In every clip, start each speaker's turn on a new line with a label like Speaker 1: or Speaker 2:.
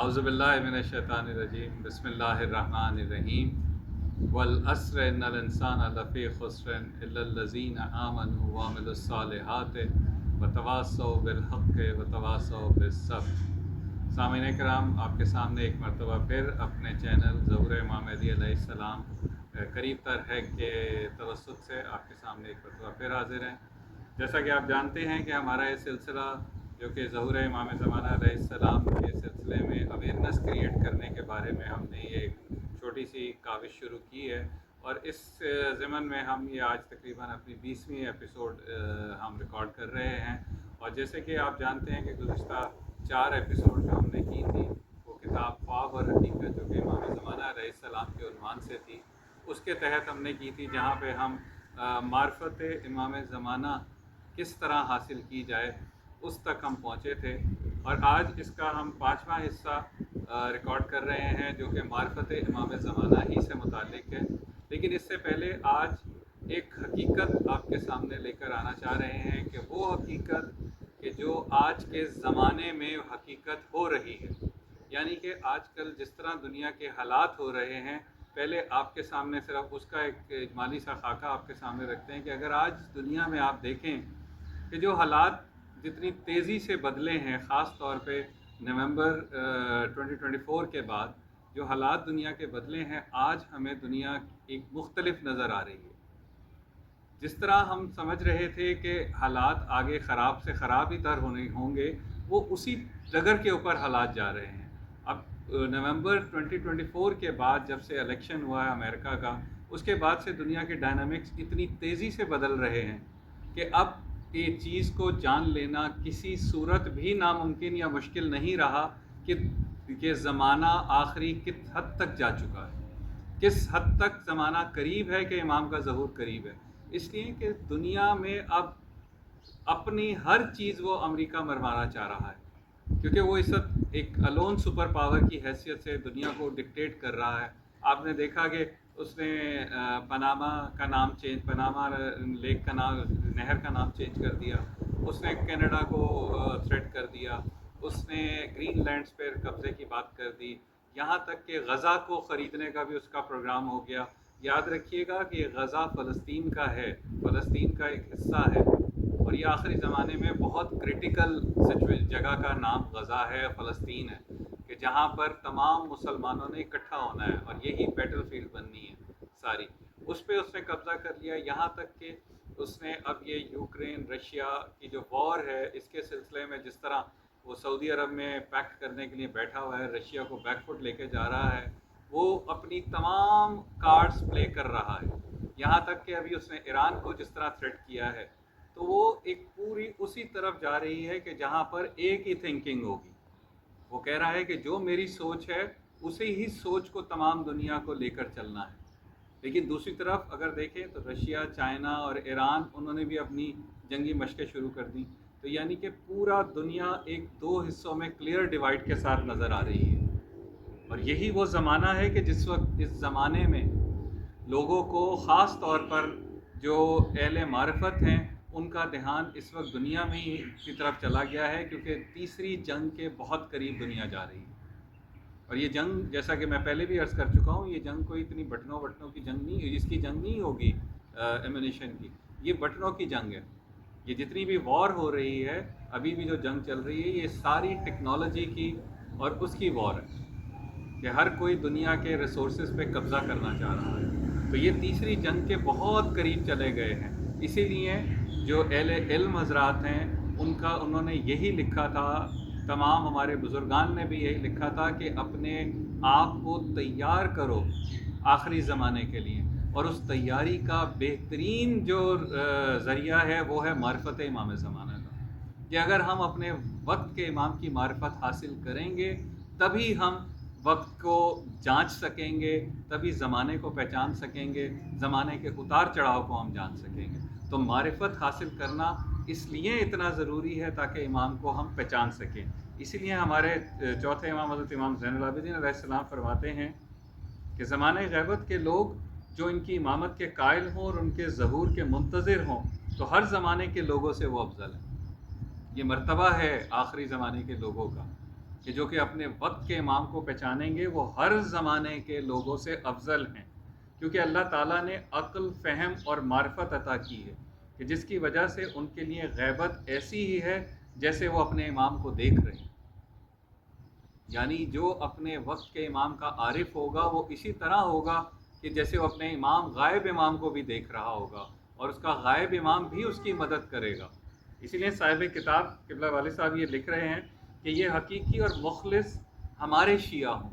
Speaker 1: اعوذ باللہ من الشیطان الرجیم، بسم اللہ الرحمن الرحیم، والعصر ان الانسان لفی خسر الا الذین آمنوا وعملوا الصالحات وتواصوا بالحق وتواصوا بالصبر۔ سامعین کرام، آپ کے سامنے ایک مرتبہ پھر اپنے چینل ظہور امام علی علیہ السلام قریب تر ہے کہ توسط سے آپ کے سامنے ایک مرتبہ پھر حاضر ہیں۔ جیسا کہ آپ جانتے ہیں کہ ہمارا یہ سلسلہ جو کہ ظہور امام زمانہ علیہ السلام کے سلسلے میں اویئرنیس کریٹ کرنے کے بارے میں ہم نے یہ ایک چھوٹی سی کاوش شروع کی ہے اور اس ضمن میں ہم یہ آج تقریباً اپنی بیسویں ایپیسوڈ ہم ریکارڈ کر رہے ہیں اور جیسے کہ آپ جانتے ہیں کہ گزشتہ چار ایپیسوڈ جو ہم نے کی تھی وہ کتاب خواب اور حقیقت جو کہ امام زمانہ علیہ السلام کے عنوان سے تھی، اس کے تحت ہم نے کی تھی جہاں پہ ہم معرفت امام زمانہ کس طرح حاصل کی جائے اس تک ہم پہنچے تھے۔ اور آج اس کا ہم پانچواں حصہ ریکارڈ کر رہے ہیں، جو کہ معرفت امام زمانہ ہی سے متعلق ہے۔ لیکن اس سے پہلے آج ایک حقیقت آپ کے سامنے لے کر آنا چاہ رہے ہیں کہ وہ حقیقت کہ جو آج کے زمانے میں حقیقت ہو رہی ہے۔ یعنی کہ آج کل جس طرح دنیا کے حالات ہو رہے ہیں، پہلے آپ کے سامنے صرف اس کا ایک اجمالی سا خاکہ آپ کے سامنے رکھتے ہیں کہ اگر آج دنیا میں آپ دیکھیں کہ جو حالات جتنی تیزی سے بدلے ہیں، خاص طور پہ نومبر ٹوئنٹی ٹوئنٹی فور کے بعد جو حالات دنیا کے بدلے ہیں، آج ہمیں دنیا ایک مختلف نظر آ رہی ہے۔ جس طرح ہم سمجھ رہے تھے کہ حالات آگے خراب سے خراب ہی تر ہونے ہوں گے، وہ اسی ڈگر کے اوپر حالات جا رہے ہیں۔ اب نومبر ٹوئنٹی ٹوئنٹی فور کے بعد جب سے الیکشن ہوا ہے امریکہ کا، اس کے بعد سے دنیا کے ڈائنامکس اتنی تیزی سے بدل رہے ہیں کہ اب یہ چیز کو جان لینا کسی صورت بھی ناممکن یا مشکل نہیں رہا کہ کہ زمانہ آخری کس حد تک جا چکا ہے۔ کس حد تک زمانہ قریب ہے کہ امام کا ظہور قریب ہے۔ اس لیے کہ دنیا میں اب اپنی ہر چیز وہ امریکہ مروانا چاہ رہا ہے۔ کیونکہ وہ اس وقت ایک الون سپر پاور کی حیثیت سے دنیا کو ڈکٹیٹ کر رہا ہے۔ آپ نے دیکھا کہ اس نے پناما کا نام چینج، پناما لیک کا نام، نہر کا نام چینج کر دیا۔ اس نے کینیڈا کو تھریٹ کر دیا۔ اس نے گرین لینڈس پر قبضے کی بات کر دی۔ یہاں تک کہ غزہ کو خریدنے کا بھی اس کا پروگرام ہو گیا۔ یاد رکھیے گا کہ غزہ فلسطین کا ہے۔ فلسطین کا ایک حصہ ہے۔ اور یہ آخری زمانے میں بہت کرٹیکل جگہ کا نام غزہ ہے، فلسطین ہے۔ جہاں پر تمام مسلمانوں نے اکٹھا ہونا ہے اور یہی بیٹل فیلڈ بننی ہے ساری۔ اس پہ اس نے قبضہ کر لیا، یہاں تک کہ اس نے اب یہ یوکرین، رشیا کی جو وار ہے، اس کے سلسلے میں جس طرح وہ سعودی عرب میں پیکٹ کرنے کے لیے بیٹھا ہوا ہے، رشیا کو بیک فٹ لے کے جا رہا ہے، وہ اپنی تمام کارڈز پلے کر رہا ہے۔ یہاں تک کہ ابھی اس نے ایران کو جس طرح تھریٹ کیا ہے، تو وہ ایک پوری اسی طرف جا رہی ہے کہ جہاں پر ایک ہی تھنکنگ ہوگی۔ وہ کہہ رہا ہے کہ جو میری سوچ ہے، اسی ہی سوچ کو تمام دنیا کو لے کر چلنا ہے۔ لیکن دوسری طرف اگر دیکھیں تو رشیا، چائنا اور ایران، انہوں نے بھی اپنی جنگی مشقیں شروع کر دیں۔ تو یعنی کہ پورا دنیا ایک دو حصوں میں کلیئر ڈیوائڈ کے ساتھ نظر آ رہی ہے۔ اور یہی وہ زمانہ ہے کہ جس وقت، اس زمانے میں لوگوں کو خاص طور پر جو اہل معرفت ہیں ان کا دھیان اس وقت دنیا میں ہی کی طرف چلا گیا ہے کیونکہ تیسری جنگ کے بہت قریب دنیا جا رہی ہے۔ اور یہ جنگ جیسا کہ میں پہلے بھی عرض کر چکا ہوں، یہ جنگ کوئی اتنی بٹنوں بٹنوں کی جنگ نہیں اس کی جنگ نہیں ہوگی ایمونیشن کی۔ یہ بٹنوں کی جنگ ہے۔ یہ جتنی بھی وار ہو رہی ہے، ابھی بھی جو جنگ چل رہی ہے، یہ ساری ٹیکنالوجی کی اور اس کی وار ہے کہ ہر کوئی دنیا کے ریسورسز پہ قبضہ کرنا چاہ رہا ہے۔ تو یہ تیسری جنگ کے بہت قریب چلے گئے ہیں۔ اسی لیے جو اہل علم حضرات ہیں، ان کا انہوں نے یہی لکھا تھا، تمام ہمارے بزرگان نے بھی یہی لکھا تھا کہ اپنے آپ کو تیار کرو آخری زمانے کے لیے۔ اور اس تیاری کا بہترین جو ذریعہ ہے، وہ ہے معرفت امام زمانہ کا۔ کہ اگر ہم اپنے وقت کے امام کی معرفت حاصل کریں گے، تبھی ہم وقت کو جانچ سکیں گے، تبھی زمانے کو پہچان سکیں گے، زمانے کے اتار چڑھاؤ کو ہم جان سکیں گے۔ تو معرفت حاصل کرنا اس لیے اتنا ضروری ہے تاکہ امام کو ہم پہچان سکیں۔ اسی لیے ہمارے چوتھے امام حضرت امام زین العابدین علیہ السلام فرماتے ہیں کہ زمانۂ غیبت کے لوگ جو ان کی امامت کے قائل ہوں اور ان کے ظہور کے منتظر ہوں، تو ہر زمانے کے لوگوں سے وہ افضل ہے یہ مرتبہ ہے آخری زمانے کے لوگوں کا کہ جو کہ اپنے وقت کے امام کو پہچانیں گے، وہ ہر زمانے کے لوگوں سے افضل ہیں۔ کیونکہ اللہ تعالیٰ نے عقل، فہم اور معرفت عطا کی ہے کہ جس کی وجہ سے ان کے لیے غیبت ایسی ہی ہے جیسے وہ اپنے امام کو دیکھ رہے ہیں۔ یعنی جو اپنے وقت کے امام کا عارف ہوگا، وہ اسی طرح ہوگا کہ جیسے وہ اپنے امام، غائب امام کو بھی دیکھ رہا ہوگا اور اس کا غائب امام بھی اس کی مدد کرے گا۔ اسی لیے صاحب کتاب قبلہ والد صاحب یہ لکھ رہے ہیں کہ یہ حقیقی اور مخلص ہمارے شیعہ ہوں۔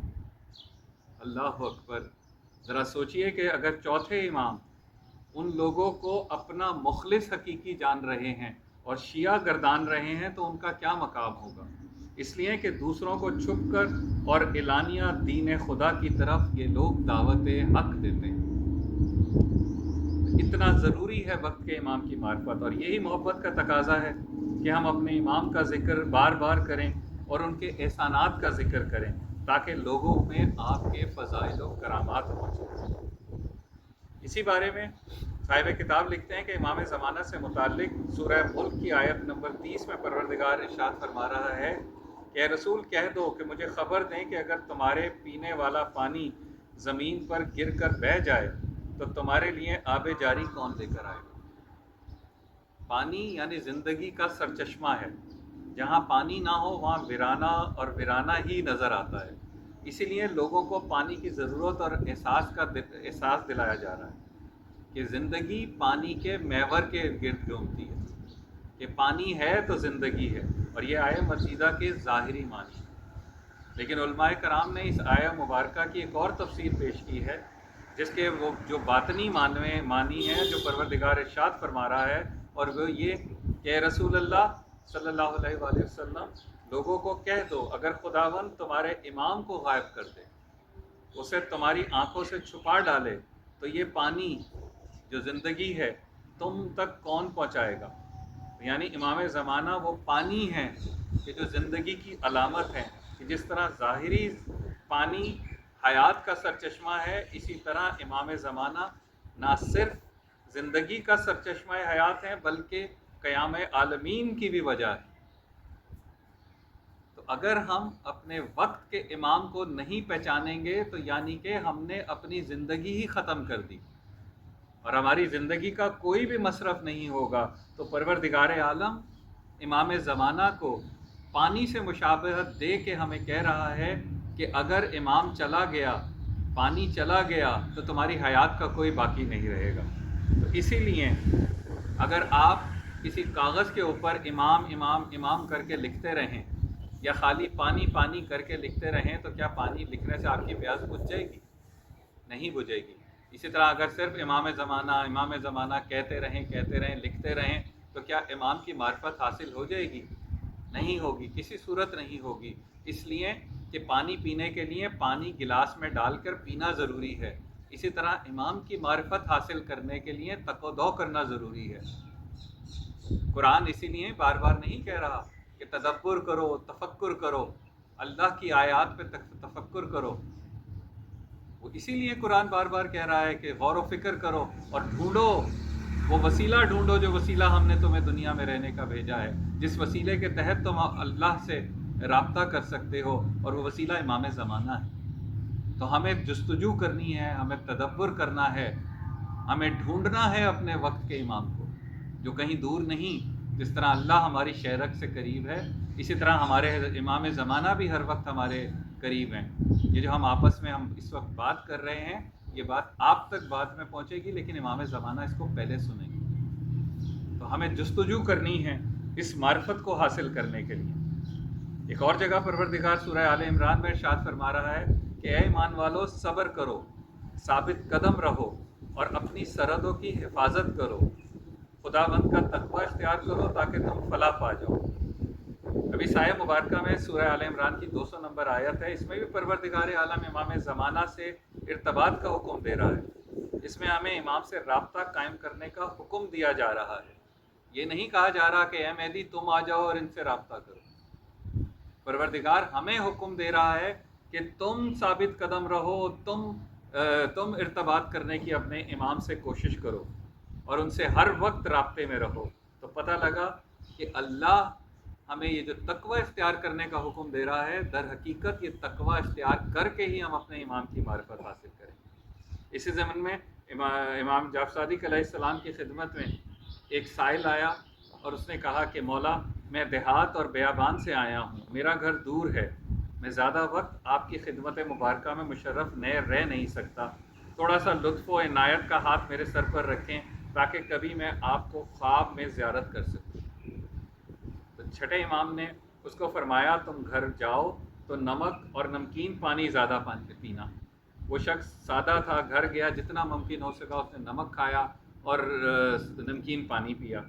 Speaker 1: اللہ اکبر۔ ذرا سوچئے کہ اگر چوتھے امام ان لوگوں کو اپنا مخلص حقیقی جان رہے ہیں اور شیعہ گردان رہے ہیں تو ان کا کیا مقام ہوگا؟ اس لیے کہ دوسروں کو چھپ کر اور اعلانیہ دین خدا کی طرف یہ لوگ دعوت حق دیتے ہیں۔ اتنا ضروری ہے وقت کے امام کی معرفت اور یہی محبت کا تقاضا ہے کہ ہم اپنے امام کا ذکر بار بار کریں اور ان کے احسانات کا ذکر کریں تاکہ لوگوں میں آپ کے فضائل و کرامات پہنچیں اسی بارے میں صاحب کتاب لکھتے ہیں کہ امام زمانہ سے متعلق سورہ ملک کی آیت نمبر تیس میں پروردگار ارشاد فرما رہا ہے کہ رسول کہہ دو کہ مجھے خبر دیں کہ اگر تمہارے پینے والا پانی زمین پر گر کر بہہ جائے تو تمہارے لیے آب جاری کون لے کر آئے پانی یعنی زندگی کا سرچشمہ ہے۔ جہاں پانی نہ ہو، وہاں ویرانہ اور ویرانہ ہی نظر آتا ہے۔ اسی لیے لوگوں کو پانی کی ضرورت اور احساس کا احساس دلایا جا رہا ہے کہ زندگی پانی کے میور کے گرد گھومتی ہے۔ کہ پانی ہے تو زندگی ہے اور یہ آیا مزیدہ کے ظاہری معنی لیکن علماء کرام نے اس آیا مبارکہ کی ایک اور تفصیل پیش کی ہے، جس کے وہ جو باطنی معنوے معنی ہے جو پروردگار ارشاد فرما رہا ہے اور وہ یہ کہ رسول اللہ صلی اللہ علیہ وآلہ وسلم لوگوں کو کہہ دو، اگر خداون تمہارے امام کو غائب کر دے، اسے تمہاری آنکھوں سے چھپا ڈالے، تو یہ پانی جو زندگی ہے تم تک کون پہنچائے گا؟ یعنی امام زمانہ وہ پانی ہے کہ جو زندگی کی علامت ہے کہ جس طرح ظاہری پانی حیات کا سرچشمہ ہے، اسی طرح امام زمانہ نہ صرف زندگی کا سرچشمہ حیات ہے بلکہ قیام عالمین کی بھی وجہ ہے۔ اگر ہم اپنے وقت کے امام کو نہیں پہچانیں گے، تو یعنی کہ ہم نے اپنی زندگی ہی ختم کر دی۔ اور ہماری زندگی کا کوئی بھی مصرف نہیں ہوگا۔ تو پروردگار عالم، امام زمانہ کو پانی سے مشابہت دے کے ہمیں کہہ رہا ہے کہ اگر امام چلا گیا، پانی چلا گیا، تو تمہاری حیات کا کوئی باقی نہیں رہے گا۔ تو اسی لیے اگر آپ کسی کاغذ کے اوپر امام امام امام کر کے لکھتے رہیں یا خالی پانی پانی کر کے لکھتے رہیں تو کیا پانی لکھنے سے آپ کی پیاس بجھ جائے گی؟ نہیں بجھے گی۔ اسی طرح اگر صرف امام زمانہ امام زمانہ کہتے رہیں کہتے رہیں، لکھتے رہیں تو کیا امام کی معرفت حاصل ہو جائے گی؟ نہیں ہوگی، کسی صورت نہیں ہوگی۔ اس لیے کہ پانی پینے کے لیے پانی گلاس میں ڈال کر پینا ضروری ہے۔ اسی طرح امام کی معرفت حاصل کرنے کے لیے تک و دو کرنا ضروری ہے۔ قرآن اسی لیے بار بار نہیں کہہ رہا۔ کہ تدبر کرو، تفکر کرو، اللہ کی آیات پہ تفکر کرو۔ وہ اسی لیے قرآن بار بار کہہ رہا ہے کہ غور و فکر کرو اور ڈھونڈو۔ وہ وسیلہ ڈھونڈو جو وسیلہ ہم نے تمہیں دنیا میں رہنے کا بھیجا ہے۔ جس وسیلے کے تحت تم اللہ سے رابطہ کر سکتے ہو اور وہ وسیلہ امام زمانہ ہے۔ تو ہمیں جستجو کرنی ہے، ہمیں تدبر کرنا ہے۔ ہمیں ڈھونڈنا ہے اپنے وقت کے امام کو، جو کہیں دور نہیں۔ جس طرح اللہ ہماری شہرک سے قریب ہے، اسی طرح ہمارے امام زمانہ بھی ہر وقت ہمارے قریب ہیں۔ یہ جو ہم آپس میں ہم اس وقت بات کر رہے ہیں، یہ بات آپ تک بعد میں پہنچے گی، لیکن امام زمانہ اس کو پہلے سنیں گے۔ تو ہمیں جستجو کرنی ہے اس معرفت کو حاصل کرنے کے لیے۔ ایک اور جگہ پروردگار سورہ عال عمران میں ارشاد فرما رہا ہے کہ اے ایمان والو، صبر کرو، ثابت قدم رہو اور اپنی سرحدوں کی حفاظت کرو۔ خدا بند کا تقوی اختیار کرو تاکہ تم فلاح پا جاؤ۔ ابھی سایہ مبارکہ میں سورہ عال عمران کی دو سو نمبر آیت ہے، اس میں بھی پروردگار عالم امام زمانہ سے ارتباط کا حکم دے رہا ہے۔ اس میں ہمیں امام سے رابطہ قائم کرنے کا حکم دیا جا رہا ہے۔ یہ نہیں کہا جا رہا کہ اے مہدی، تم آ جاؤ اور ان سے رابطہ کرو۔ پروردگار ہمیں حکم دے رہا ہے کہ تم ثابت قدم رہو تم تم ارتباط کرنے کی اپنے امام سے کوشش کرو۔ اور ان سے ہر وقت رابطے میں رہو۔ تو پتہ لگا کہ اللہ ہمیں یہ جو تقوی اختیار کرنے کا حکم دے رہا ہے، در حقیقت یہ تقوی اختیار کر کے ہی ہم اپنے امام کی معرفت حاصل کریں۔ اسی زمن میں امام جعف صادق علیہ السلام کی خدمت میں ایک سائل آیا اور اس نے کہا کہ مولا، میں دیہات اور بیابان سے آیا ہوں۔ میرا گھر دور ہے۔ میں زیادہ وقت آپ کی خدمت مبارکہ میں مشرف نئے رہ نہیں سکتا۔ تھوڑا سا لطف و عنایت کا ہاتھ میرے سر پر رکھیں۔ تاکہ کبھی میں آپ کو خواب میں زیارت کر سکوں۔ تو چھٹے امام نے اس کو فرمایا، تم گھر جاؤ تو نمک اور نمکین پانی زیادہ پانی پینا۔ وہ شخص سادہ تھا، گھر گیا، جتنا ممکن ہو سکا اس نے نمک کھایا اور نمکین پانی پیا۔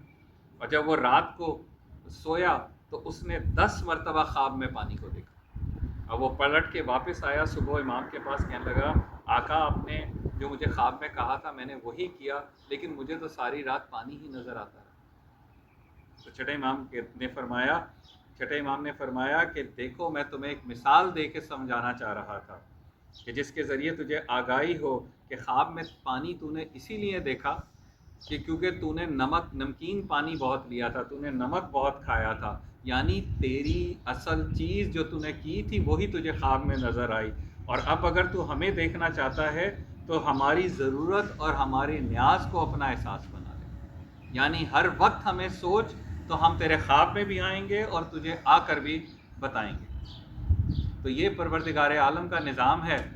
Speaker 1: اور جب وہ رات کو سویا تو اس نے دس مرتبہ خواب میں پانی کو دیکھا۔ اب وہ پلٹ کے واپس آیا، صبح امام کے پاس کہنے لگا، آقا، آپ نے جو مجھے خواب میں کہا تھا میں نے وہی کیا، لیکن مجھے تو ساری رات پانی ہی نظر آتا رہا۔ تو چھٹے امام نے فرمایا، چھٹے امام نے فرمایا کہ دیکھو، میں تمہیں ایک مثال دے کے سمجھانا چاہ رہا تھا کہ جس کے ذریعے تجھے آگاہی ہو کہ خواب میں پانی تو نے اسی لیے دیکھا کہ کیونکہ تو نے نمک، نمکین پانی بہت لیا تھا، تو نے نمک بہت کھایا تھا۔ یعنی تیری اصل چیز جو تو نے کی تھی، وہی تجھے خواب میں نظر آئی۔ اور اب اگر تو ہمیں دیکھنا چاہتا ہے تو ہماری ضرورت اور ہماری نیاز کو اپنا احساس بنا لے۔ یعنی ہر وقت ہمیں سوچ تو ہم تیرے خواب میں بھی آئیں گے اور تجھے آ کر بھی بتائیں گے۔ تو یہ پروردگار عالم کا نظام ہے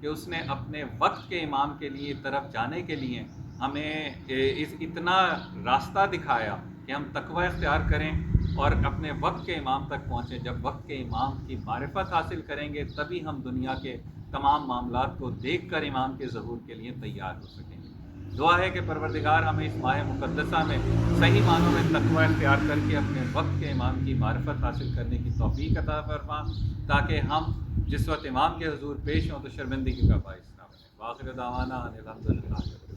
Speaker 1: کہ اس نے اپنے وقت کے امام کے لیے، طرف جانے کے لیے ہمیں اس اتنا راستہ دکھایا کہ ہم تقوی اختیار کریں اور اپنے وقت کے امام تک پہنچیں۔ جب وقت کے امام کی معرفت حاصل کریں گے تبھی ہم دنیا کے تمام معاملات کو دیکھ کر امام کے ظہور کے لیے تیار ہو سکیں گے۔ دعا ہے کہ پروردگار ہمیں اس ماہ مقدسہ میں صحیح معنوں میں تقوی اختیار کر کے اپنے وقت کے امام کی معرفت حاصل کرنے کی توفیق عطا فرما، تاکہ ہم جس وقت امام کے حضور پیش ہوں تو شرمندگی کا باعث نہ بنے۔ واخر دعوانا الحمد للہ